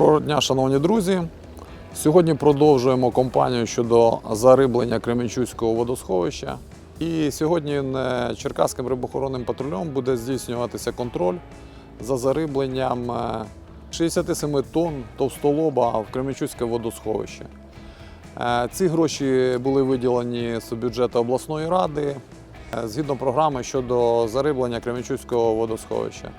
Доброго дня, шановні друзі. Сьогодні продовжуємо кампанію щодо зариблення Кременчуцького водосховища. І сьогодні е, Черкаським рибохоронним патрулем буде здійснюватися контроль за зарибленням е, 67 тонн товстолоба в Кременчуцьке водосховище. Е, Ці гроші були виділені з бюджету обласної ради е, згідно програми щодо зариблення Кременчуцького водосховища.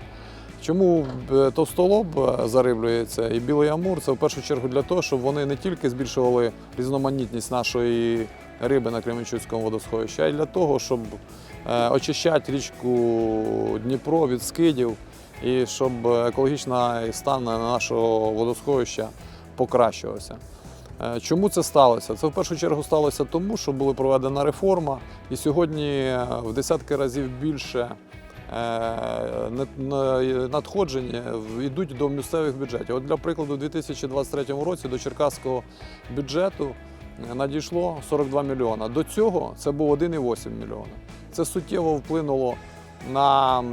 Чому е, товстолоб е, зариблюється і білий амур? Це в першу чергу для того, щоб вони не тільки збільшували різноманітність нашої риби на Кременчуцькому водосховищі, а й для того, щоб е, очищати річку Дніпро від скидів і щоб екологічний стан нашого водосховища покращувався. Чому це сталося? Це в першу чергу сталося тому, що була проведена реформа, і сьогодні в десятки разів більше надходження йдуть до місцевих бюджетів. От для прикладу, у 2023 році до черкаського бюджету е, надійшло 42 мільйона. До цього це був 1,8 мільйона. Це суттєво вплинуло на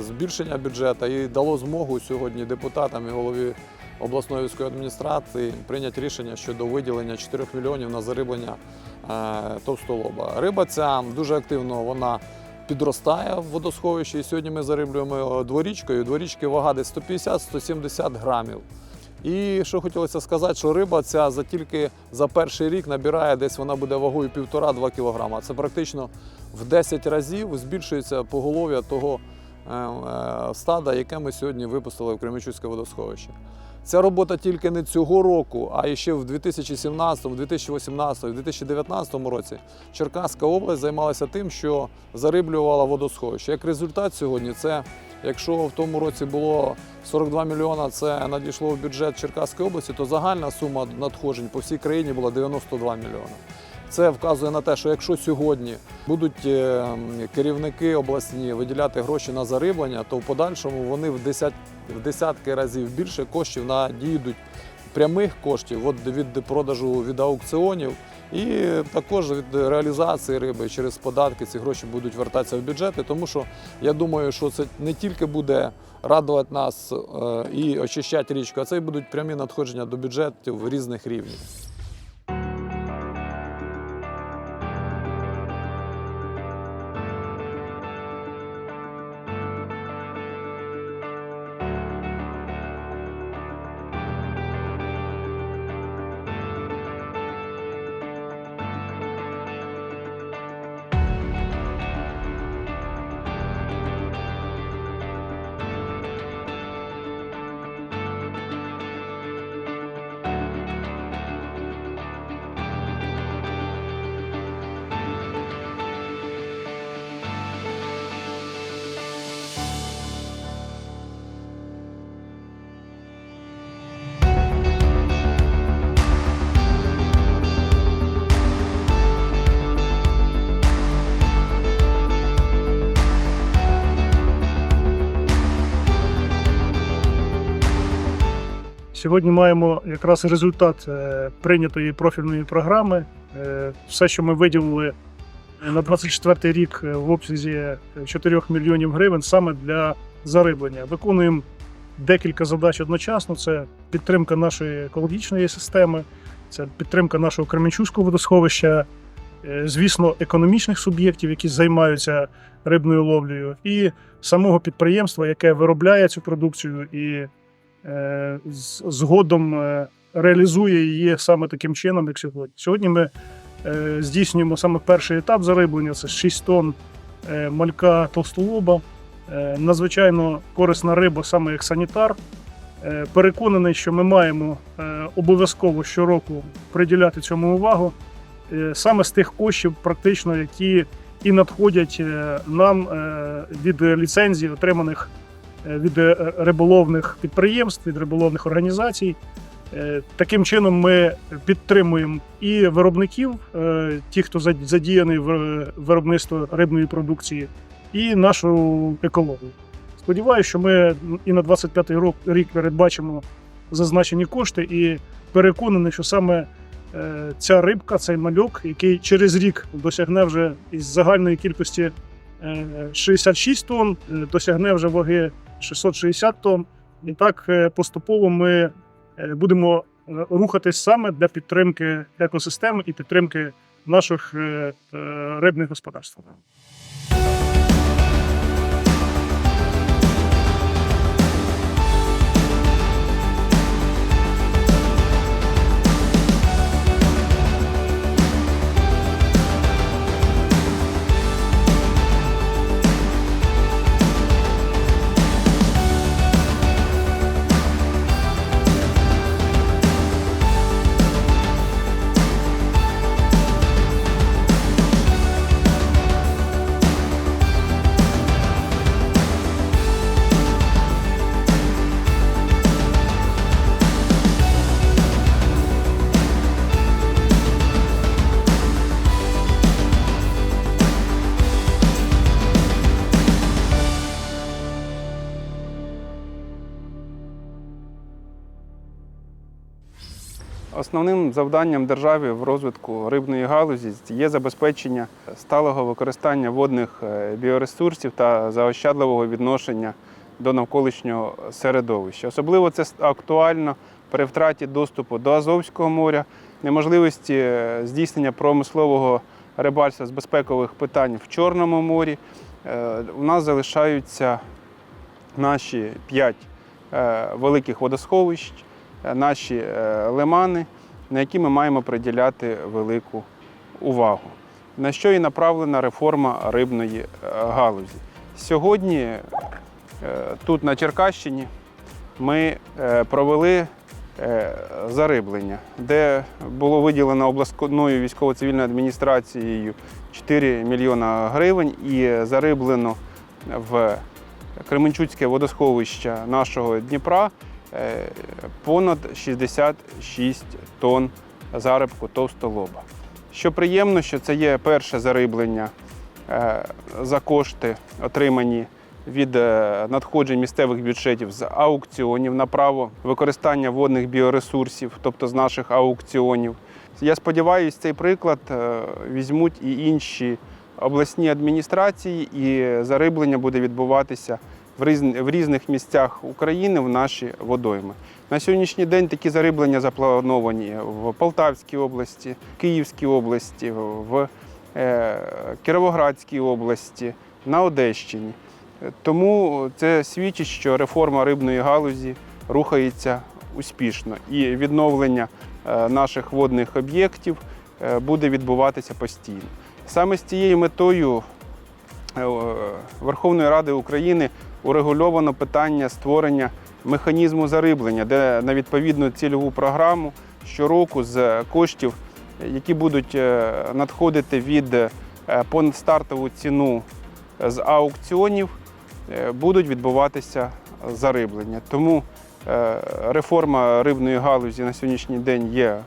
збільшення бюджету і дало змогу сьогодні депутатам і голові обласної військової адміністрації прийняти рішення щодо виділення 4 мільйонів на зариблення е, товстолоба. Риба ця дуже активно вона підростає в водосховищі. І сьогодні ми зариблюємо дворічкою. Дворічки вага десь 150-170 грамів. І що хотілося сказати, що риба ця за тільки за перший рік набирає десь вона буде вагою 1,5-2 кг. Це практично в 10 разів збільшується поголов'я того е, е, стада, яке ми сьогодні випустили в Кременчуцьке водосховище. Ця робота тільки не цього року, а ще в 2017, 2018, 2019 році Черкаська область займалася тим, що зариблювала водосховище. Як результат сьогодні, це якщо в тому році було 42 мільйона, це надійшло в бюджет Черкаської області, то загальна сума надходжень по всій країні була 92 мільйони. Це вказує на те, що якщо сьогодні будуть е, керівники обласні виділяти гроші на зариблення, то в подальшому вони в, десят, в десятки разів більше коштів надійдуть прямих коштів від продажу від аукціонів і також від реалізації риби через податки ці гроші будуть вертатися в бюджети. Тому що я думаю, що це не тільки буде радувати нас е, і очищати річку, а це й будуть прямі надходження до бюджетів різних рівнів. Сьогодні маємо якраз результат е, прийнятої профільної програми. Е, Все, що ми виділили на 24 рік е, в обсязі 4 мільйонів гривень саме для зариблення. Виконуємо декілька задач одночасно: це підтримка нашої екологічної системи, це підтримка нашого Кременчуцького водосховища, звісно, економічних суб'єктів, які займаються рибною ловлею, і самого підприємства, яке виробляє цю продукцію і згодом е, реалізує її саме таким чином, як сьогодні. Сьогодні ми е, здійснюємо саме перший етап зариблення це 6 тонн е, малька толстолоба. Е, Надзвичайно корисна риба саме як санітар. Е, Переконаний, що ми маємо е, обов'язково щороку приділяти цьому увагу е, саме з тих коштів, практично, які і надходять е, нам е, від ліцензій, отриманих е, від е, риболовних підприємств, від риболовних організацій. Е, Таким чином ми підтримуємо і виробників, е, ті, хто зад- задіяний в е, виробництво рибної продукції, і нашу екологію. Сподіваюся, що ми і на 25-й рок- рік передбачимо зазначені кошти, і переконаний, що саме е, ця рибка, цей мальок, який через рік досягне вже із загальної кількості е, 66 тонн, е, досягне вже ваги 660 тонн. І так е, поступово ми е, будемо е, рухатись саме для підтримки екосистеми і підтримки наших рибних господарств. Основним завданням держави в розвитку рибної галузі є забезпечення сталого використання водних е, біоресурсів та заощадливого відношення до навколишнього середовища. Особливо це актуально при втраті доступу до Азовського моря, неможливості е, здійснення промислового рибальства з безпекових питань в Чорному морі. Е, У нас залишаються наші п'ять великих водосховищ, наші е, лимани, на які ми маємо приділяти велику увагу. На що і направлена реформа рибної е, галузі. Сьогодні е, тут, на Черкащині, ми е, провели е, зариблення, де було виділено обласною військово-цивільною адміністрацією 4 мільйона гривень і зариблено в Кременчуцьке водосховище нашого Дніпра е, понад 66 тонн зарибку товстолоба. Що приємно, що це є перше зариблення е, за кошти, отримані від е, надходжень місцевих бюджетів з аукціонів на право використання водних біоресурсів, тобто з наших аукціонів. Я сподіваюся, цей приклад е, візьмуть і інші обласні адміністрації, і зариблення буде відбуватися в різн- в різних місцях України в наші водойми. На сьогоднішній день такі зариблення заплановані в Полтавській області, Київській області, в е, Кіровоградській області, на Одещині. Тому це свідчить, що реформа рибної галузі рухається успішно і відновлення е, наших водних об'єктів е, буде відбуватися постійно. Саме з цією метою Верховної Ради України урегульовано питання створення механізму зариблення, де на відповідну цільову програму щороку з коштів, які будуть е, надходити від е, понад стартову ціну з аукціонів, е, будуть відбуватися зариблення. Тому е, реформа рибної галузі на сьогоднішній день є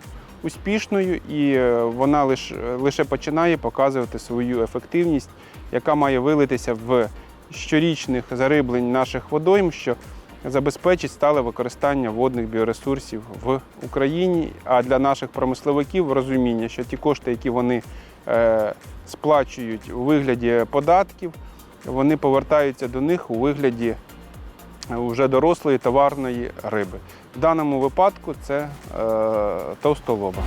успішною і е, вона лише, лише починає показувати свою ефективність, яка має вилитися в щорічних зариблень наших водойм, що забезпечить стале використання водних біоресурсів в Україні. А для наших промисловиків розуміння, що ті кошти, які вони е, сплачують у вигляді податків, вони повертаються до них у вигляді вже дорослої товарної риби. В даному випадку це е, товстолоба.